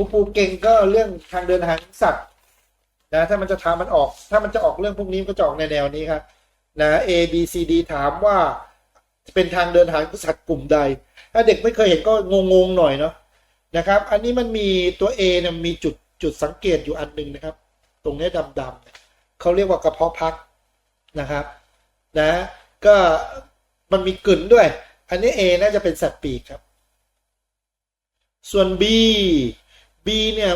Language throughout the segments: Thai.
ครูปูเก่งก็เรื่องทางเดินอาหางสัตว์นะถ้ามันจะทำมันออก ถ้ามันจะออกเรื่องพวกนี้ก็จะออกในแนวนี้ครับนะ A B C D ถามว่าเป็นทางเดินอาหางสัตว์กลุ่มใด ถ้าเด็กไม่เคยเห็นก็งงๆหน่อยเนาะนะครับ อันนี้มันมีตัว A เนี่ยมีจุดจุดสังเกตอยู่อันหนึ่งนะครับ ตรงนี้ดำๆเนี่ยเขาเรียกว่ากระเพาะพักนะครับนะก็มันมีกลิ่นด้วย อันนี้ A น่าจะเป็นสัตว์ปีกครับ ส่วน B B เนี่ย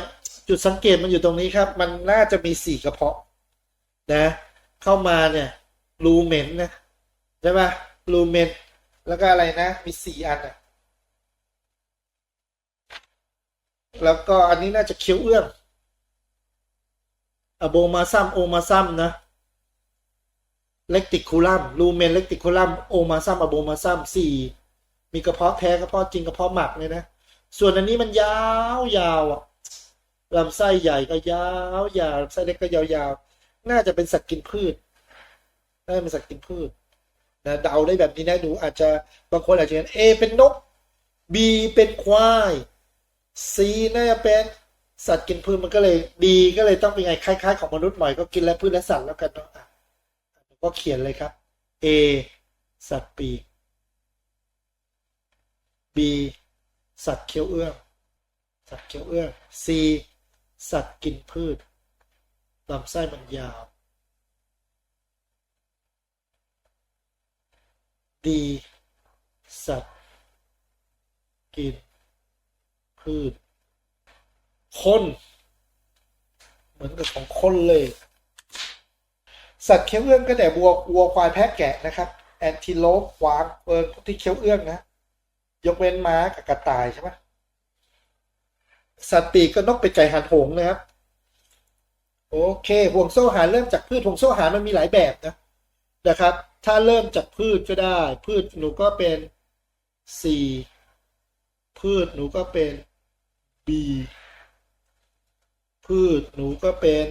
จุดสังเกตมันอยู่ตรงนี้ครับ มันน่าจะมีสี่กระเพาะนะเข้ามาเนี่ยรูเมนนะใช่ปะรูเมนแล้วก็อะไรนะ มีสี่อันอะแล้วก็อันนี้น่าจะเคี้ยวเอื้องอะโบมาซัมโอมาซัมนะเล็กติคูลัมรูเมนเล็กติคูลัมโอมาซัมอะโบมาซัมสี่มีกระเพาะแท้กระเพาะจริงกระเพาะหมักเลยนะ ส่วนอันนี้มันยาวยาวอะ ลำไส้ใหญ่ก็ยาวยาวลำไส้เล็กก็ยาวๆ น่าจะเป็นสัตว์กินพืชน่าจะเป็นสัตว์กินพืชนะเดาได้แบบนี้นะหนูอาจจะบางคนอาจจะเห็น A เป็นนก B เป็นควาย C น่าจะเป็นสัตว์กินพืชมันก็เลย D ก็เลยต้องเป็นไงคล้ายๆ ของมนุษย์หน่อยก็กินและพืชและสัตว์แล้วกันเนาะอะก็เขียนเลยครับ A สัตว์ปีก B สัตว์เคี้ยวเอื้อง สัตว์เคี้ยวเอื้อง C สัตว์กินพืชลำไส้มันยาว D สัตว์ กิน พืช คน เหมือนกับของคนเลย สัตว์เคี้ยวเอื้องก็แต่วัววัวควายแพะแกะนะครับ แอนติโลปวางเปิร์ที่เคี้ยวเอื้องนะ ยกเว้นม้ากับกระต่ายใช่ไหม สัตว์ปีกก็นกเป็ดไก่หันหงนะครับ โอเคห่วงโซ่อาหารเริ่มจากพืชห่วงโซ่อาหารมันมีหลายแบบนะนะครับ ถ้าเริ่มจากพืชก็ได้ พืชหนูก็เป็น C พืชหนูก็เป็น B พืชหนูก็เป็น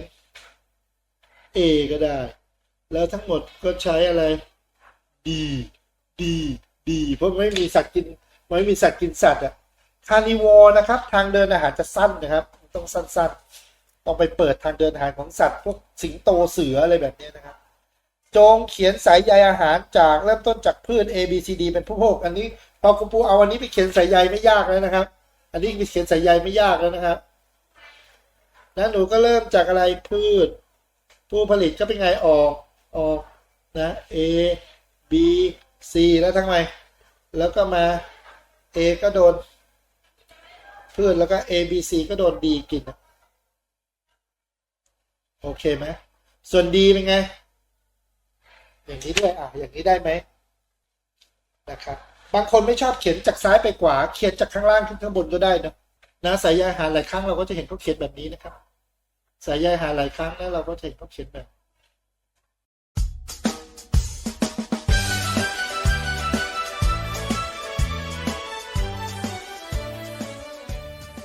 A ก็ได้ แล้วทั้งหมดก็ใช้อะไร D D D เพราะไม่มีสัตว์กินไม่มีสัตว์กินสัตว์อะ คานิวอร์นะครับ ทางเดินอาหารจะสั้นนะครับ ต้องสั้นๆ ต้องไปเปิดทางเดินอาหารของสัตว์พวกสิงโตเสืออะไรแบบนี้นะครับ จงเขียนสายใยอาหารจากเริ่มต้นจากพืช A B C D เป็นผู้พกอันนี้พอคุณปูเอาอันนี้ไปเขียนสายใยไม่ยากแล้วนะครับ อันนี้ไปเขียนสายใยไม่ยากแล้วนะครับแล้วหนูก็เริ่มจากอะไรพืช ผู้ผลิตก็เป็นไงออกออกนะ A B C แล้วทั้งไงแล้วก็มา A ก็โดน พืชแล้วก็ A B C ก็โดน D กิน โอเคไหมส่วน D เป็นไง อย่างนี้ด้วยอะอย่างนี้ได้ไหมนะครับบางคนไม่ชอบเขียนจากซ้ายไปขวาเขียนจากข้างล่างขึ้นข้างบนก็ได้นะนะสายยอาหารหลายครั้งเราก็จะเห็นเขาเขียนแบบนี้นะครับ สายยอาหารหลายครั้งแล้วเราก็จะเห็นเขาเขียนแบบ